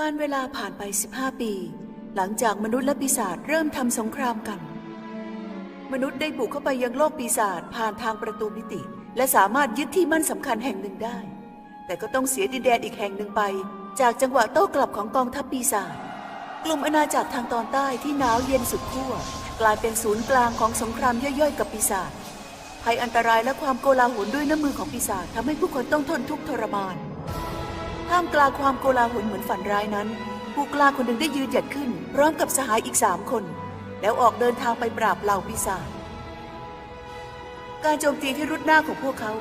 การเวลาผ่านไป 15 ปี หลังจากมนุษย์และปีศาจเริ่มทำสงครามกัน มนุษย์ได้บุกเข้าไปยังโลกปีศาจผ่านทางประตูมิติ และสามารถยึดที่มั่นสำคัญแห่งหนึ่งได้ แต่ก็ต้องเสียดินแดนอีกแห่งหนึ่งไป จากจังหวะโต้กลับของกองทัพปีศาจกลุ่มอาณาจักรทางตอนใต้ที่หนาวเย็นสุดขั้วกลายเป็นศูนย์กลางของสงครามย่อยๆ กับปีศาจภัยอันตรายและความโกลาหลด้วยน้ำมือของปีศาจทำให้ผู้คนต้องทนทุกข์ทรมาน ท่ามกลางความโกลาหลเหมือนฝันร้ายนั้น ผู้กล้าคนหนึ่งได้ยืนหยัดขึ้น พร้อมกับสหายอีกสามคน แล้วออกเดินทางไปปราบเหล่าปีศาจการโจมตีที่รุดหน้าของพวกเขา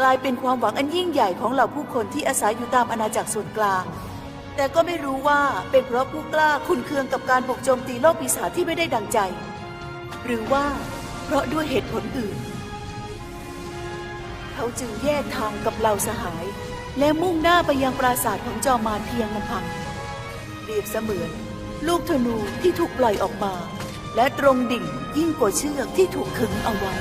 กลายเป็นความหวังอันยิ่งใหญ่ของเหล่าผู้คนที่อาศัยอยู่ตามอาณาจักรส่วนกลาง แต่ก็ไม่รู้ว่าเป็นเพราะผู้กล้าคุณเคืองกับการบุกโจมตีโลกปีศาจที่ไม่ได้ดังใจ หรือว่า เพราะด้วยเหตุผลอื่น เขาจึงแยกทางกับเหล่าสหาย และมุ่งหน้าไปยังปราสาทของจอมมารเพียงลำพังเปรียบเสมือน ลูกธนูที่ถูกปล่อยออกมา และตรงดิ่งยิ่งกว่าเชือกที่ถูกขึงเอาไว้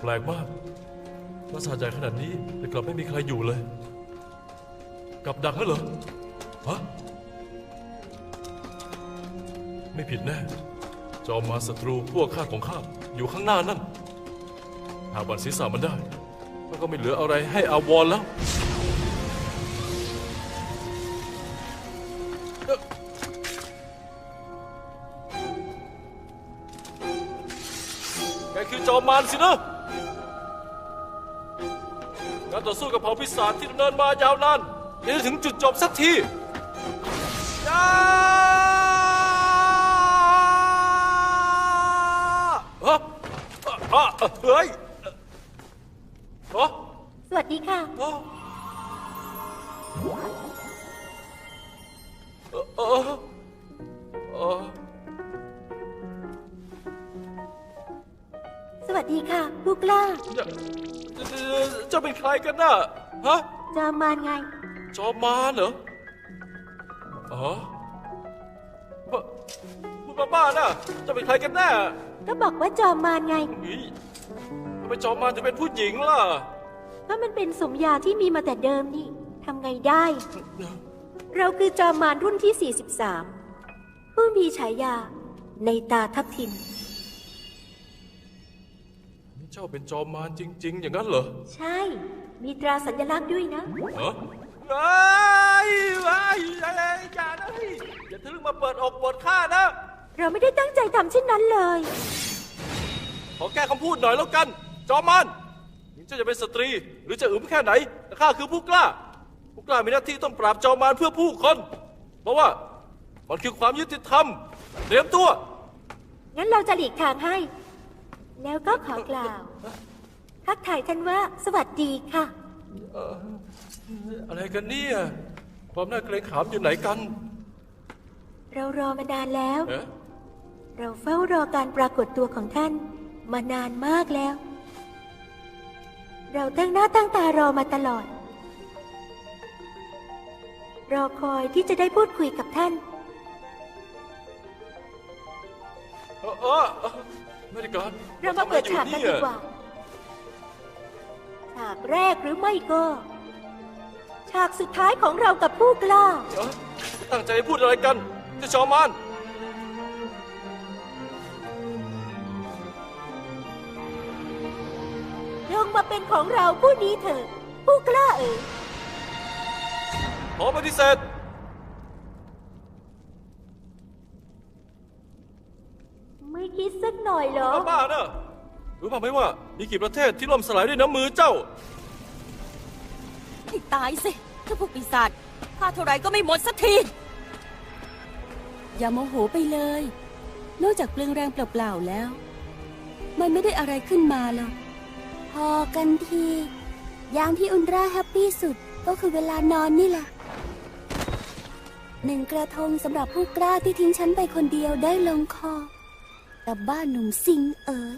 แปลกมากปราสาทใหญ่ขนาดนี้แต่กลับไม่มีใครอยู่เลย กับดักนั่นเหรอ ฮะ ไม่ผิดแน่ จอมมาศัตรูพวกข้าของข้าอยู่ข้างหน้านั่น หากบันศีรษะมันได้ มันก็ไม่เหลืออะไรให้อาวรแล้ว จะถึงจุดจบสักทียาฮะอะอะเฮ้ยฮะสวัสดีค่ะฮะเออเออเออสวัสดีค่ะผู้กล้าเจ้าเจ้า เจ้าเป็นใครกันน่ะ ฮะจอมมารไง จอมมารเหรออ๋อบ้าพูดบ้าๆนะเจะเป็นใครกันแน่ก็บอกว่าจอมมารไง เฮ้ยทำไมจอมมารถึงเป็นผู้หญิงล่ะก็มันเป็นสมญาที่มีมาแต่เดิมนี่ทำไงได้ เราคือจอมมารรุ่นที่ 43 ผู้มีฉายา ในตาทับทิม เจ้าเป็นจอมมารจริง ๆ อย่างนั้นเหรอ ใช่ มีตราสัญลักษณ์ด้วยนะฮะไอ้ ไอ้อะไรอย่านะเฮ้ยอย่าทะลึ่งมาเปิดอกเปิดข้านะ เราไม่ได้ตั้งใจทำเช่นนั้นเลย ขอแก้คำพูดหน่อยแล้วกัน จอมมารถึงเจ้าจะเป็นสตรี หรือจะอึมแค่ไหนแต่ข้าคือผู้กล้า ผู้กล้ามีหน้าที่ต้องปราบจอมมารเพื่อผู้คน เพราะว่ามันคือความยุติธรรม เตรียมตัว งั้นเราจะหลีกทางให้ แล้วก็ขอกล่าว ทักทายท่านว่าสวัสดีค่ะ เอ่อ อะไรกันเนี่ยความน่าเกรงขามอยู่ไหนกันเรารอมานานแล้ว เอ๊ะเราเฝ้ารอการปรากฏตัวของท่านมานานมากแล้ว เราตั้งหน้าตั้งตารอมาตลอด รอคอยที่จะได้พูดคุยกับท่าน เออเออเออไม่ได้การเรามาเปิดฉากกันดีกว่า ฉากแรกหรือไม่ก็ ฉากสุดท้ายของเรากับผู้กล้าเอ้อตั้งใจพูดอะไรกันเจะจอมานลงมาเป็นของเราผู้นี้เถิดผู้กล้าเอ๋ยขอปฏิเสธไม่คิดสักหน่อยเหรอ บ้าๆเนอะรู้ป่าไหมว่า มีกี่ประเทศที่ล่มสลายด้วยน้ำมือเจ้า ให้ตายสิถ้าพวกปีศาจฆ่าเท่าไรก็ไม่หมดสักที อย่าโมโหไปเลย นอกจากเปลืองแรงเปล่าๆแล้ว มันไม่ได้อะไรขึ้นมาหรอกพอกันที ยามที่อุนราแฮปปี้สุดก็คือเวลานอนนี่แหละหนึ่งกระทงสำหรับผู้กล้าที่ทิ้งฉันไปคนเดียวได้ลงคอกับบ้านหนุ่มซิงเอ๋ย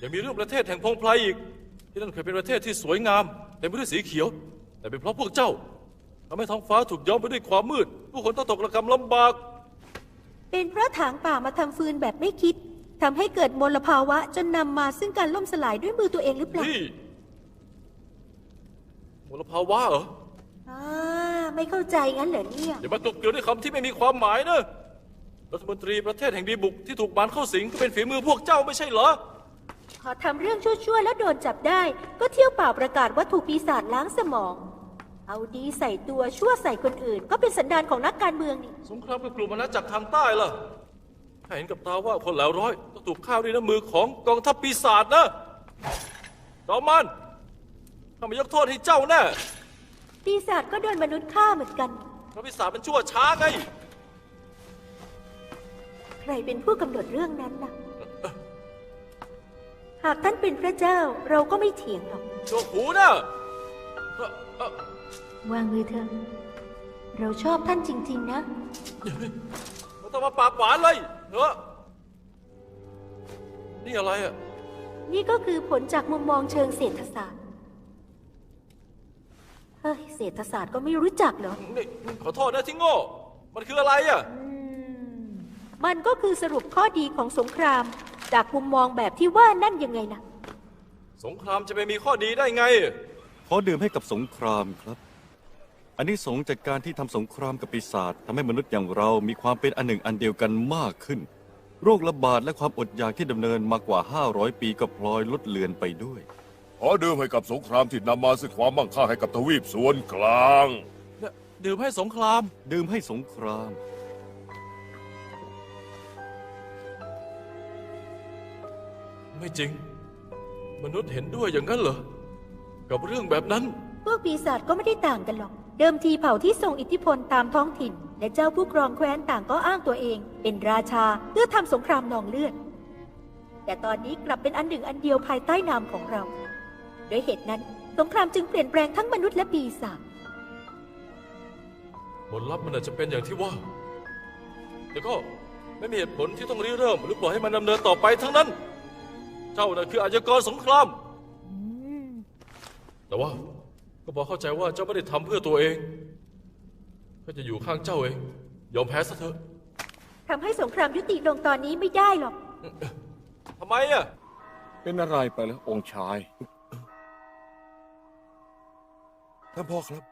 ยังมีเรื่องประเทศแห่งพงไพรอีก ที่นั่นเคยเป็นประเทศที่สวยงาม เต็มไปด้วยสีเขียว แต่เป็นเพราะพวกเจ้าทำให้ท้องฟ้าถูกย้อมไปด้วยความมืด ผู้คนต้องตกระกำลำบาก เป็นเพราะถางป่ามาทำฟืนแบบไม่คิดทำให้เกิดมลภาวะจนนำมาซึ่งการล่มสลายด้วยมือตัวเองหรือเปล่านี่มลภาวะเหรออ่าไม่เข้าใจงั้นเหรอเนี่ยอย่ามากลบเกลื่อนด้วยคำที่ไม่มีความหมายนะรัฐมนตรีประเทศแห่งดีบุกที่ถูกมารเข้าสิงก็เป็นฝีมือพวกเจ้าไม่ใช่เหรอ พอทำเรื่องชั่วๆแล้วโดนจับได้ ก็เที่ยวเปล่าประกาศว่าถูกปีศาจล้างสมอง เอาดีใส่ตัวชั่วใส่คนอื่น ก็เป็นสันดานของนักการเมืองนี่สงครามกับกลุ่มอาณาจักรทางใต้ล่ะถ้าเห็นกับตาว่าคนแล้วร้อยต้องถูกฆ่าด้วยน้ำมือของกองทัพปีศาจนะจอมมันข้าไม่ยกโทษให้เจ้าแน่ปีศาจก็โดนมนุษย์ฆ่าเหมือนกัน เพราะปีศาจมันชั่วช้าไง ใครเป็นผู้กำหนดเรื่องนั้นน่ะหากท่านเป็นพระเจ้าเราก็ไม่เถียงหรอกโชคหูนะเอ่อเอ่อวางมือเถอะเราชอบท่านจริง ๆ นะ ไม่ต้องมาปากหวานเลยเนอะนี่อะไรอะ นี่ก็คือผลจากมุมมองเชิงเศรษฐศาสตร์ เฮ้ย เศรษฐศาสตร์ก็ไม่รู้จักเหรอ นี่ขอโทษนะที่โง่ มันคืออะไรอะมันก็คือสรุปข้อดีของสงคราม จากมุมมองแบบที่ว่านั่นยังไงนะสงครามจะไปมีข้อดีได้ไง ขอดื่มให้กับสงครามครับ อันนี้สงส์จากการที่ทำสงครามกับปีศาจทำให้มนุษย์อย่างเรามีความเป็นอันหนึ่งอันเดียวกันมากขึ้น โรคระบาดและความอดอยากที่ดำเนินมากว่า 500 ปีก็พลอยลดเลือนไปด้วย ขอดื่มให้กับสงครามที่นำมาซึ่งความมั่งคั่งให้กับทวีปส่วนกลางเนี่ยดื่มให้สงคราม ดื่มให้สงคราม ไม่จริง มนุษย์เห็นด้วยอย่างนั้นเหรอ กับเรื่องแบบนั้น พวกปีศาจก็ไม่ได้ต่างกันหรอก เดิมทีเผ่าที่ทรงอิทธิพลตามท้องถิ่น และเจ้าผู้ครองแคว้นต่างก็อ้างตัวเอง เป็นราชาเพื่อทำสงครามนองเลือด แต่ตอนนี้กลับเป็นอันหนึ่งอันเดียวภายใต้นามของเรา โดยเหตุนั้นสงครามจึงเปลี่ยนแปลงทั้งมนุษย์และปีศาจผลลัพธ์มันอาจจะเป็นอย่างที่ว่า แต่ก็ไม่มีเหตุผลที่ต้องริเริ่ม หรือปล่อยให้มันดำเนินต่อไปทั้งนั้น เจ้าน่ะคืออาชญากรสงคราม แต่ว่าก็พอเข้าใจว่าเจ้าไม่ได้ทำเพื่อตัวเองก็จะอยู่ข้างเจ้าเอง ยอมแพ้ซะเถอะทำให้สงครามยุติลงตอนนี้ไม่ได้หรอก ทำไมอะ เป็นอะไรไปแล้วองค์ชาย ท่านพ่อครับ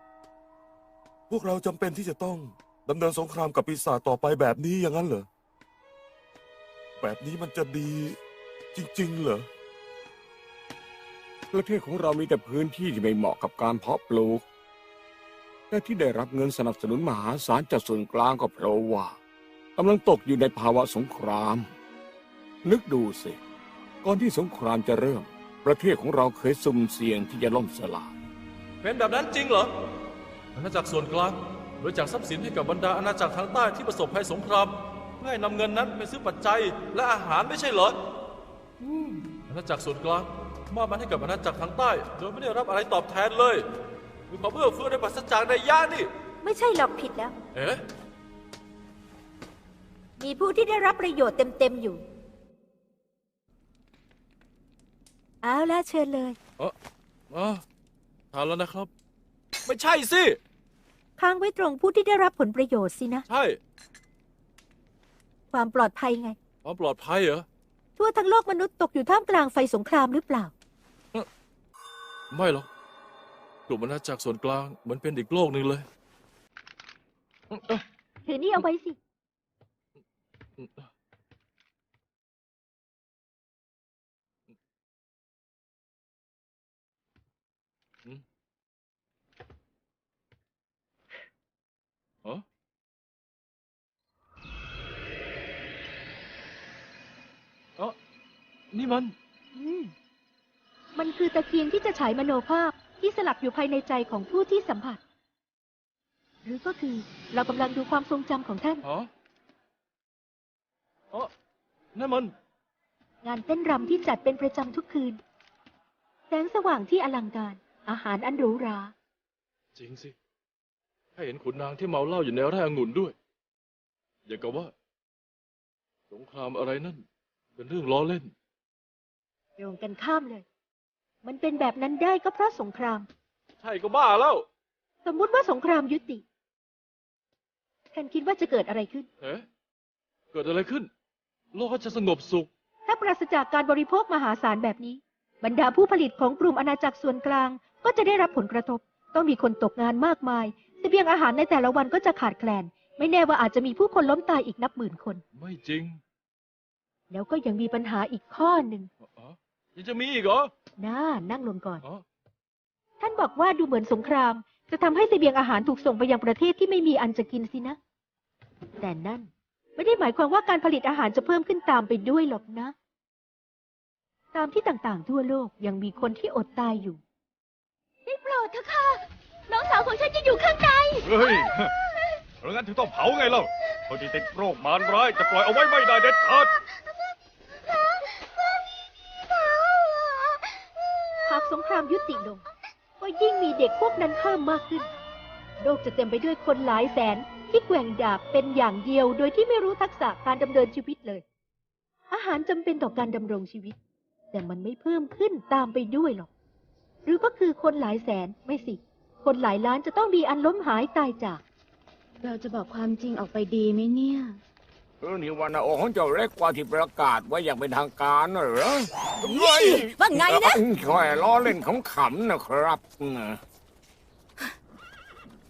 พวกเราจำเป็นที่จะต้องดำเนินสงครามกับปีศาจต่อไปแบบนี้อย่างนั้นเหรอ แบบนี้มันจะดี จริงๆ เหรอ ประเทศของเรามีแต่พื้นที่ที่ไม่เหมาะกับการเพาะปลูกแต่ที่ได้รับเงินสนับสนุนมหาศาลจากส่วนกลางก็เพราะว่ากำลังตกอยู่ในภาวะสงคราม นึกดูสิ ก่อนที่สงครามจะเริ่ม ประเทศของเราเคยสุ่มเสี่ยงที่จะล่มสลาย เป็นแบบนั้นจริงเหรอ อาณาจักรส่วนกลางบริจาคทรัพย์สินให้กับบรรดาอาณาจักรทางใต้ที่ประสบภัยสงคราม เพื่อให้นำเงินนั้นไปซื้อปัจจัยและอาหารไม่ใช่เหรอ ณาจักรส่วนกลางมอบมันให้กับอาณาจักรทางใต้ โดยไม่ได้รับอะไรตอบแทนเลยมีความเอื้อเฟื้อในปัสจากในย่านี่ ไม่ใช่หรอกผิดแล้ว เอ๊ะ มีผู้ที่ได้รับประโยชน์เต็มๆอยู่ เอาละเชิญเลย เอออ๋อทานแล้วนะครับ ไม่ใช่สิ ค้างไว้ตรงผู้ที่ได้รับผลประโยชน์สินะ ใช่ ความปลอดภัยไง ความปลอดภัยเหรอ ทั่วทั้งโลกมนุษย์ตกอยู่ท่ามกลางไฟสงครามหรือเปล่า ไม่หรอกกลุ่มอาณาจักรส่วนกลางเหมือนเป็นอีกโลกหนึ่งเลยเอ้ยถือนี่เอาไว้สิฮะเอ๋อ นี่มัน อืมมันคือตะเกียงที่จะฉายมโนภาพที่สลักอยู่ภายในใจของผู้ที่สัมผัส หรือก็คือเรากำลังดูความทรงจำของท่านฮะอ๋อนั่นมัน งานเต้นรำที่จัดเป็นประจำทุกคืน แสงสว่างที่อลังการ อาหารอันหรูหรา จริงสิแค่เห็นขุนนางที่เมาเหล้าอยู่ในไร่องุ่นด้วย อย่างกับว่า สงครามอะไรนั่น เป็นเรื่องล้อเล่น ตรงกันข้ามเลย มันเป็นแบบนั้นได้ก็เพราะสงคราม ใช่ก็บ้าแล้ว สมมุติว่าสงครามยุติท่านคิดว่าจะเกิดอะไรขึ้น เอ๊ะเกิดอะไรขึ้น โลกก็จะสงบสุข ถ้าปราศจากการบริโภคมหาศาลแบบนี้ บรรดาผู้ผลิตของกลุ่มอาณาจักรส่วนกลาง ก็จะได้รับผลกระทบ ต้องมีคนตกงานมากมายเสบียงอาหารในแต่ละวันก็จะขาดแคลน ไม่แน่ว่าอาจจะมีผู้คนล้มตายอีกนับหมื่นคน ไม่จริง แล้วก็ยังมีปัญหาอีกข้อหนึ่ง อ๋อ ยังจะมีอีกเหรอ น่านั่งลงก่อน อ๋อ ท่านบอกว่าดูเหมือนสงคราม จะทำให้เสบียงอาหารถูกส่งไปยังประเทศที่ไม่มีอันจะกินสินะ แต่นั่น ไม่ได้หมายความว่าการผลิตอาหารจะเพิ่มขึ้นตามไปด้วยหรอกนะ ตามที่ต่างๆ ทั่วโลกยังมีคนที่อดตายอยู่ ได้โปรดเถอะค่ะ น้องสาวของฉันจะอยู่ข้างใน เฮ้ยเพราะงั้นถึงต้องเผาไงเล่าคนที่ติดโรคมารร้ายจะปล่อยเอาไว้ไม่ได้เด็ดขาด สงครามยุติลง ก็ยิ่งมีเด็กพวกนั้นเพิ่มมากขึ้น โลกจะเต็มไปด้วยคนหลายแสนที่แกว่งดาบเป็นอย่างเดียว โดยที่ไม่รู้ทักษะการดำเนินชีวิตเลย อาหารจำเป็นต่อการดำรงชีวิต แต่มันไม่เพิ่มขึ้นตามไปด้วยหรอก หรือก็คือคนหลายแสนไม่สิ คนหลายล้านจะต้องมีอันล้มหายตายจาก เราจะบอกความจริงออกไปดีไหมเนี่ย เออนี่วันโอของเจ้าเล็กกว่าที่ประกาศไว้อย่างเป็นทางการน่ะเหรอว่าไงนะแค่ล้อเล่นขำๆนะครับอืม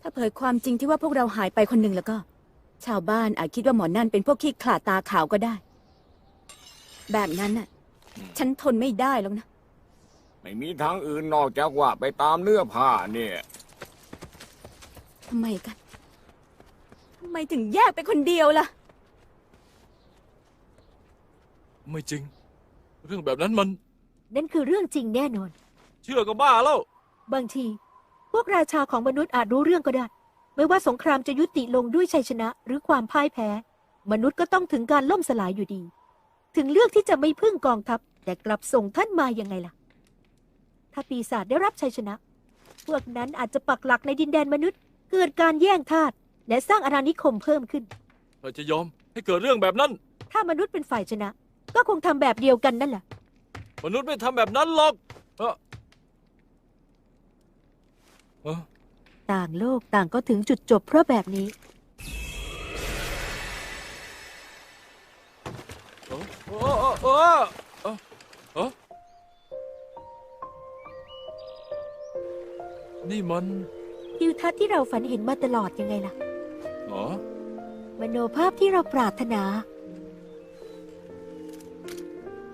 ถ้าเผยความจริงที่ว่าพวกเราหายไปคนหนึ่งแล้วก็ ชาวบ้านอาจคิดว่าหมอนั่นเป็นพวกขี้ขลาดตาขาวก็ได้ แบบนั้นน่ะ ฉันทนไม่ได้แล้วนะ ไม่มีทางอื่นนอกจากว่าไปตามเนื้อผ้าเนี่ยทำไมกันทำไมถึงแยกไปคนเดียวล่ะ ไม่จริง เรื่องแบบนั้นมัน นั่นคือเรื่องจริงแน่นอน เชื่อก็บ้าแล้ว บางที พวกราชาของมนุษย์อาจรู้เรื่องก็ได้ ไม่ว่าสงครามจะยุติลงด้วยชัยชนะหรือความพ่ายแพ้ มนุษย์ก็ต้องถึงการล่มสลายอยู่ดี ถึงเลือกที่จะไม่พึ่งกองทัพ แต่กลับส่งท่านมายังไงล่ะ ถ้าปีศาจได้รับชัยชนะ พวกนั้นอาจจะปักหลักในดินแดนมนุษย์ เกิดการแย่งทาสและสร้างอาณานิคมเพิ่มขึ้นเธอจะยอมให้เกิดเรื่องแบบนั้น ถ้ามนุษย์เป็นฝ่ายชนะ ก็คงทำแบบเดียวกันนั่นแหละ มนุษย์ไม่ทำแบบนั้นหรอกเอ้อเอ้อต่างโลกต่างก็ถึงจุดจบเพราะแบบนี้ เอ้อเอ้อเอ้อเอ้อเอ้อนี่มันทิวทัศน์ที่เราฝันเห็นมาตลอดยังไงล่ะอ๋อมโนภาพที่เราปรารถนา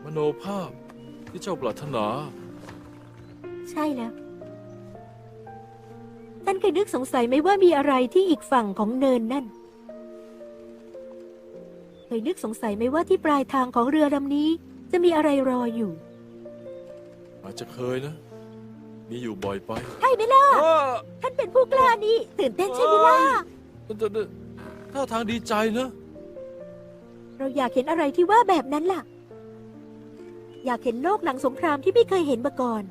มโนภาพที่เจ้าปรารถนา ใช่แล้ว ท่านเคยนึกสงสัยไหมว่ามีอะไรที่อีกฝั่งของเนินนั่น เคยนึกสงสัยไหมว่าที่ปลายทางของเรือลำนี้ จะมีอะไรรออยู่ อาจจะเคยนะ มีอยู่บ่อยไปใช่ไหมล่ะเออท่านเป็นผู้กล้านี่ตื่นเต้นใช่ไหมล่ะแต่แต่แต่ท่าทางดีใจนะ เราอยากเห็นอะไรที่ว่าแบบนั้นล่ะ อยากเห็นโลกหลังสงครามที่ไม่เคยเห็นมาก่อน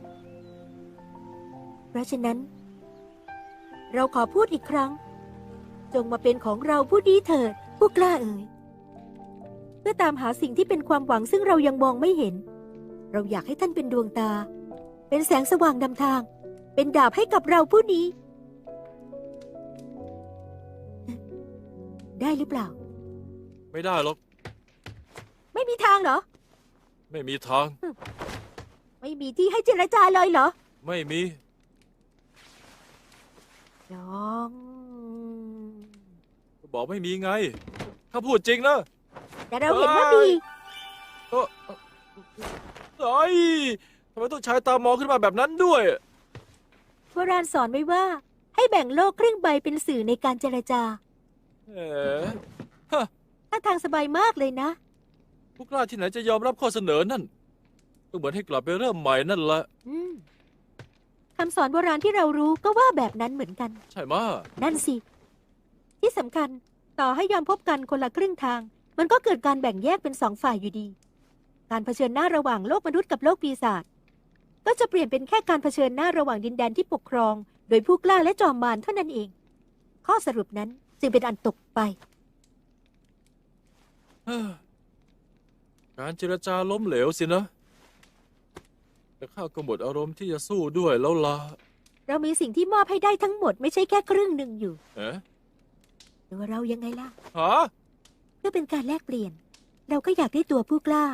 เพราะฉะนั้น เราขอพูดอีกครั้ง จงมาเป็นของเราผู้ดีเถิดผู้กล้าเอ่ยเพื่อตามหาสิ่งที่เป็นความหวังซึ่งเรายังมองไม่เห็น เราอยากให้ท่านเป็นดวงตา เป็นแสงสว่างนำทาง เป็นดาบให้กับเราผู้นี้ ได้หรือเปล่า ไม่ได้หรอก ไม่มีทางเหรอ ไม่มีทาง ไม่มีที่ให้เจรจาเลยเหรอ ไม่มีลอง บอกไม่มีไง ถ้าพูดจริงนะ แต่เราเห็นว่ามีเออเอ่อเอ้ยทำไมต้องใช้ตามองขึ้นมาแบบนั้นด้วย โบราณสอนไว้ว่า ให้แบ่งโลกครึ่งใบเป็นสื่อในการเจรจาเอ๋ฮะถ้าทางสบายมากเลยนะ ผู้กล้าที่ไหนจะยอมรับข้อเสนอนั่นก็เหมือนให้กลับไปเริ่มใหม่นั่นแหละ อืมคำสอนโบราณที่เรารู้ก็ว่าแบบนั้นเหมือนกัน ใช่มะนั่นสิ ที่สำคัญต่อให้ยอมพบกันคนละครึ่งทาง มันก็เกิดการแบ่งแยกเป็นสองฝ่ายอยู่ดี การเผชิญหน้าระหว่างโลกมนุษย์กับโลกปีศาจก็จะเปลี่ยนเป็นแค่การเผชิญหน้าระหว่างดินแดนที่ปกครอง โดยผู้กล้าและจอมมารเท่านั้นเอง ข้อสรุปนั้นจึงเป็นอันตกไปเฮ้อ การเจรจาล้มเหลวสินะ แต่ข้าก็หมดอารมณ์ที่จะสู้ด้วยแล้วล่ะเรามีสิ่งที่มอบให้ได้ทั้งหมดไม่ใช่แค่ครึ่งหนึ่งอยู่เอ๊ะตัวเรายังไงล่ะฮะเพื่อเป็นการแลกเปลี่ยน เราก็อยากได้ตัวผู้กล้า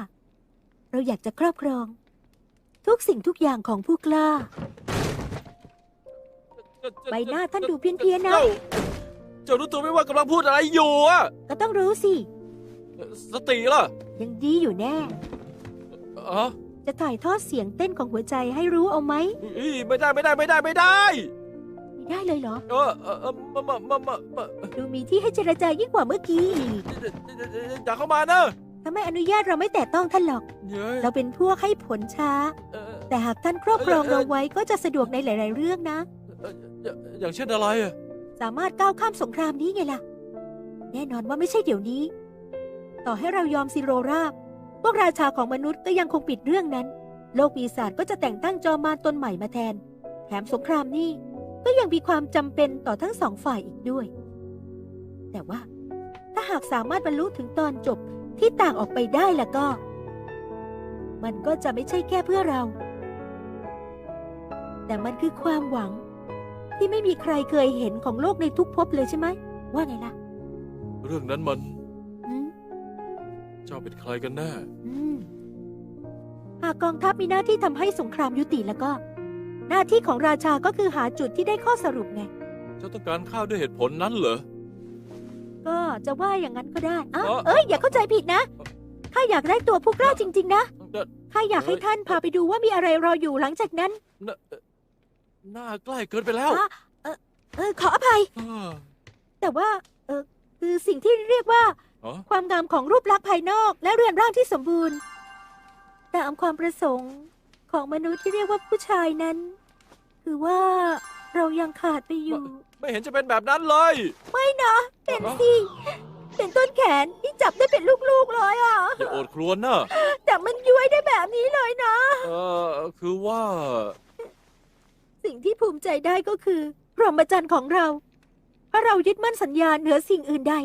เราอยากจะครอบครอง ทุกสิ่งทุกอย่างของผู้กล้า ใบหน้าท่านดูเพี้ยนๆนะ เจ้าเจ้ารู้ตัวไหมว่ากำลังพูดอะไรอยู่อะก็ต้องรู้สิ สติล่ะยังดีอยู่แน่ อ๋อจะถ่ายทอดเสียงเต้นของหัวใจให้รู้เอาไหมอีไม่ได้ไม่ได้ไม่ได้ไม่ได้ ไม่ได้เลยเหรอ เออเออเออมามามามามาดูมีที่ให้เจรจายิ่งกว่าเมื่อกี้อีกอย่าเข้ามานะถ้าไม่อนุญาตเราไม่แตะต้องท่านหรอก เย้ยเราเป็นพวกให้ผลช้า เออแต่หากท่านครอบครองเราไว้ก็จะสะดวกในหลาย ๆ เรื่องนะเอ่ออย่าอย่างเช่นอะไรอะ สามารถก้าวข้ามสงครามนี้ไงล่ะ แน่นอนว่าไม่ใช่เดี๋ยวนี้ ต่อให้เรายอมซิโรราบ พวกราชาของมนุษย์ก็ยังคงปิดเรื่องนั้น โลกปีศาจก็จะแต่งตั้งจอมมารตนใหม่มาแทน แถมสงครามนี้ก็ยังมีความจำเป็นต่อทั้งสองฝ่ายอีกด้วย แต่ว่า ถ้าหากสามารถบรรลุถึงตอนจบที่ต่างออกไปได้แล้วก็ มันก็จะไม่ใช่แค่เพื่อเรา แต่มันคือความหวัง ที่ไม่มีใครเคยเห็นของโลกในทุกภพเลยใช่ไหม ว่าไงล่ะ เรื่องนั้นมัน เจ้าเป็นใครกันแน่ อืมหากกองทัพมีหน้าที่ทำให้สงครามยุติแล้วก็ หน้าที่ของราชาก็คือหาจุดที่ได้ข้อสรุปไง เจ้าต้องการข้าวด้วยเหตุผลนั้นเหรอ ก็จะว่าอย่างนั้นก็ได้อ้าวเอ่อเอ้ยอย่าเข้าใจผิดนะข้าอยากได้ตัวผู้กล้าจริง ๆ นะเอ่อ ข้าอยากให้ท่านพาไปดูว่ามีอะไรรออยู่หลังจากนั้นน่าหน้าใกล้เกินไปแล้วอะเออเออขออภัย อ่าแต่ว่าเออคือสิ่งที่เรียกว่า อ๋อ ความงามของรูปลักษณ์ภายนอกและเรือนร่างที่สมบูรณ์ ตามความประสงค์ของมนุษย์ที่เรียกว่าผู้ชายนั้น คือว่าเรายังขาดไปอยู่ ไม่เห็นจะเป็นแบบนั้นเลย ไม่นะเป็นสิเป็นต้นแขนที่จับได้เป็นลูกๆเลยอะ อย่าโอดครวญนะแต่มันย้วยได้แบบนี้เลยนะ เออคือว่า สิ่งที่ภูมิใจได้ก็คือพรหมจรรย์ของเราเพราะเรายึดมั่นสัญญาเหนือสิ่งอื่นใด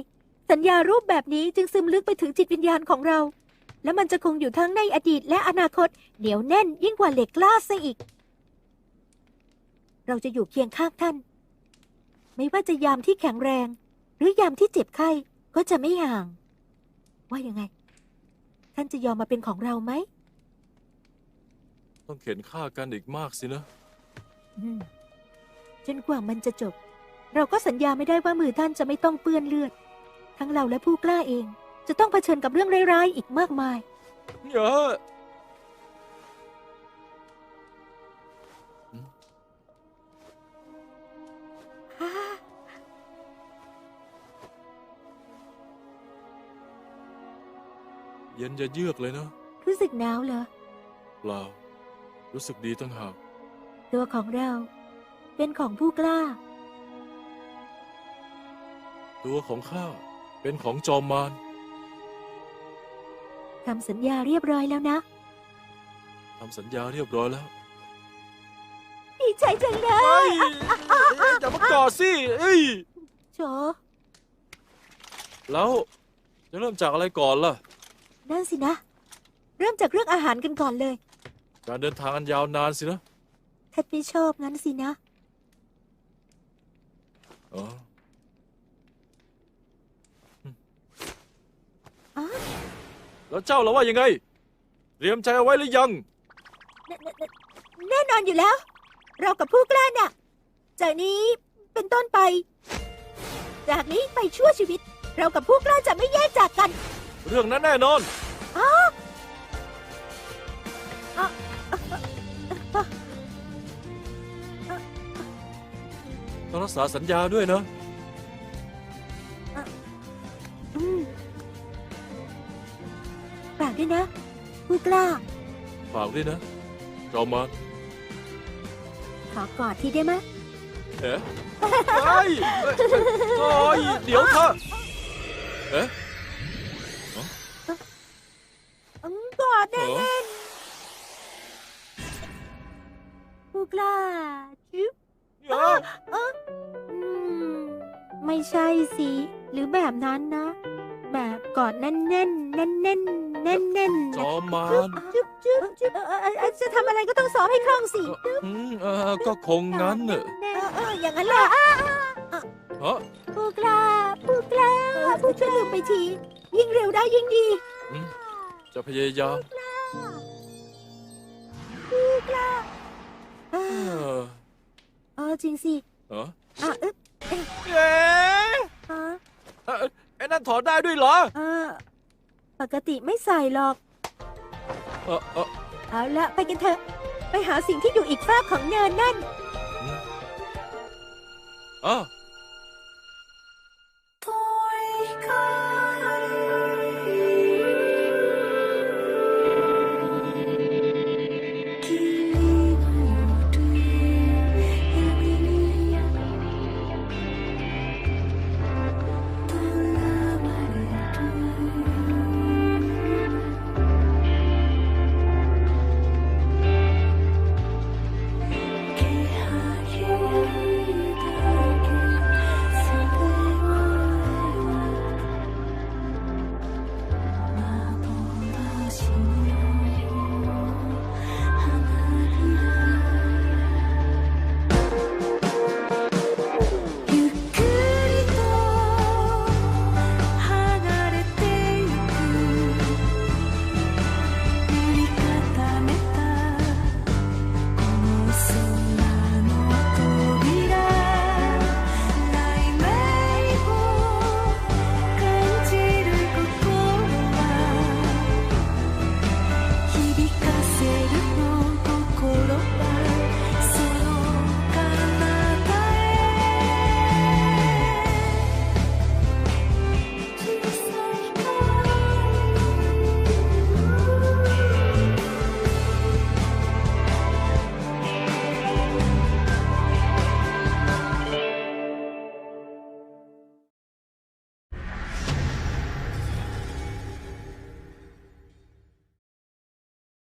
สัญญารูปแบบนี้จึงซึมลึกไปถึงจิตวิญญาณของเรา และมันจะคงอยู่ทั้งในอดีตและอนาคตเหนียวแน่นยิ่งกว่าเหล็กกล้าซะอีก เราจะอยู่เคียงข้างท่าน ไม่ว่าจะยามที่แข็งแรง หรือยามที่เจ็บไข้ก็จะไม่ห่าง ว่ายังไง ท่านจะยอมมาเป็นของเราไหม ต้องเข็นฆ่ากันอีกมากสินะ อืมจนกว่ามันจะจบ เราก็สัญญาไม่ได้ว่ามือท่านจะไม่ต้องเปื้อนเลือด ทั้งเราและผู้กล้าเอง จะต้องเผชิญกับเรื่องร้ายๆอีกมากมาย เยอะเย็นจะเยือกเลยนะรู้สึกหนาวเหรอ เปล่า รู้สึกดีตั้งหาก ตัวของเรา เป็นของผู้กล้า ตัวของข้า เป็นของจอมมารทำสัญญาเรียบร้อยแล้วนะำสัญญาเรียบร้อยแล้วดีใจจังเลเฮ้ยยอย่ามากอดสิเอ้ย โจแล้วจะเริ่มจากอะไรก่อนล่ะ นั่นสินะ เริ่มจากเรื่องอาหารกันก่อนเลยการเดินทางอันยาวนานสินะเท็ดไม่ชอบงั้นสินะ อ๋ออ๋อ แล้วเจ้าล่ะว่ายังไง เตรียมใจเอาไว้หรือยัง แน่แน่แน่นอนอยู่แล้ว เรากับผู้กล้าเนี่ยจากนี้เป็นต้นไป จากนี้ไปชั่วชีวิต เรากับผู้กล้าจะไม่แยกจากกันเรื่องนั้นแน่นอน ต้องรักษาสัญญาด้วยนะ นะผู้กล้า ฝากด้วยนะ จอมมานขอกอดทีได้ไหมเอ๊ะเฮ้ยเอ้ยเอ้ยเดี๋ยวเถอะเอ๊ะ ก็ต้องซ้อมให้คล่องสิอืมเออก็คงงั้นเนอะเออเอออย่างนั้นแหละเฮ้อผู้กล้าผู้กล้าผู้ช่วยลืมไปที ยิ่งเร็วได้ยิ่งดีอืมจะพยายามผู้กล้าเอเอออเออจริงสิเหรออะอึ๊บเอ๊ะฮะเอ้ยไอ้นั่นถอดได้ด้วยเหรอเออปกติไม่ใส่หรอก เออเออเอาละไปกันเถอะ ไปหาสิ่งที่อยู่อีกฟากของเนินนั่นเออ